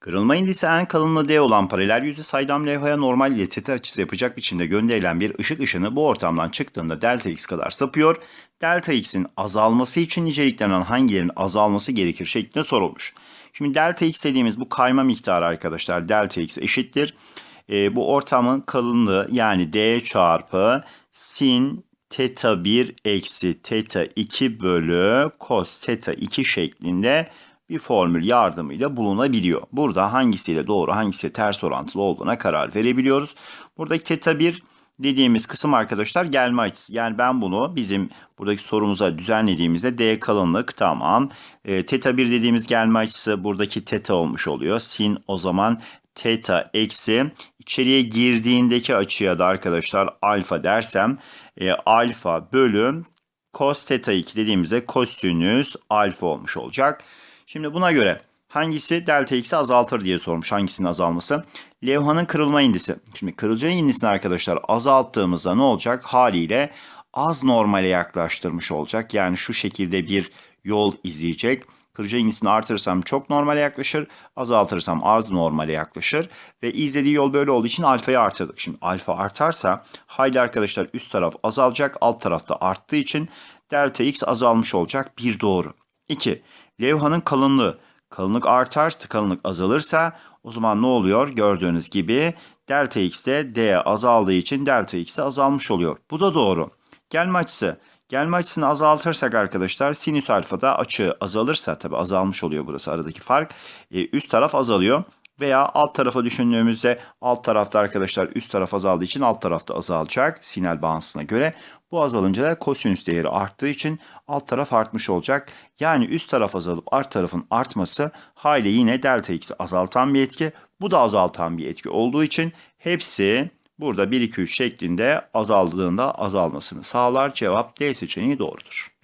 Kırılma indisi en kalınlığı D olan paralel yüzey saydam levhaya normal ile teta açısı yapacak biçimde gönderilen bir ışık ışını bu ortamdan çıktığında delta x kadar sapıyor. Delta x'in azalması için niceliklenen hangilerinin azalması gerekir şeklinde sorulmuş. Şimdi delta x dediğimiz bu kayma miktarı arkadaşlar delta x eşittir. Ee, bu ortamın kalınlığı yani d çarpı sin teta 1 eksi teta 2 bölü cos teta 2 şeklinde bir formül yardımıyla bulunabiliyor. Burada hangisiyle doğru hangisiyle ters orantılı olduğuna karar verebiliyoruz. Buradaki teta 1 dediğimiz kısım arkadaşlar gelme açısı. Yani ben bunu bizim buradaki sorumuza düzenlediğimizde D kalınlık tamam. E, teta 1 dediğimiz gelme açısı buradaki teta olmuş oluyor. Sin o zaman teta eksi içeriye girdiğindeki açıya da arkadaşlar alfa dersem e, alfa bölü cos teta 2 dediğimizde kosinüs alfa olmuş olacak. Şimdi buna göre hangisi delta x'i azaltır diye sormuş. Hangisinin azalması? Levhanın kırılma indisi. Şimdi kırılca indisini arkadaşlar azalttığımızda ne olacak? Haliyle az normale yaklaştırmış olacak. Yani şu şekilde bir yol izleyecek. Kırıcı indisini artırırsam çok normale yaklaşır. Azaltırsam az normale yaklaşır. Ve izlediği yol böyle olduğu için alfayı artırdık. Şimdi alfa artarsa hayli arkadaşlar üst taraf azalacak. Alt tarafta arttığı için delta x azalmış olacak. Bir doğru. 2. Levhanın kalınlığı. Kalınlık artarsa, kalınlık azalırsa o zaman ne oluyor? Gördüğünüz gibi delta x'te d azaldığı için delta x azalmış oluyor. Bu da doğru. Gelme açısı. Gelme açısını azaltırsak arkadaşlar sinüs alfada açı azalırsa tabi azalmış oluyor burası aradaki fark. E, üst taraf azalıyor. Veya alt tarafa düşündüğümüzde alt tarafta arkadaşlar üst taraf azaldığı için alt tarafta azalacak sinel bağıntısına göre. Bu azalınca da kosinüs değeri arttığı için alt taraf artmış olacak. Yani üst taraf azalıp alt tarafın artması hali yine delta x'i azaltan bir etki. Bu da azaltan bir etki olduğu için hepsi burada 1 2 3 şeklinde azaldığında azalmasını sağlar. Cevap D seçeneği doğrudur.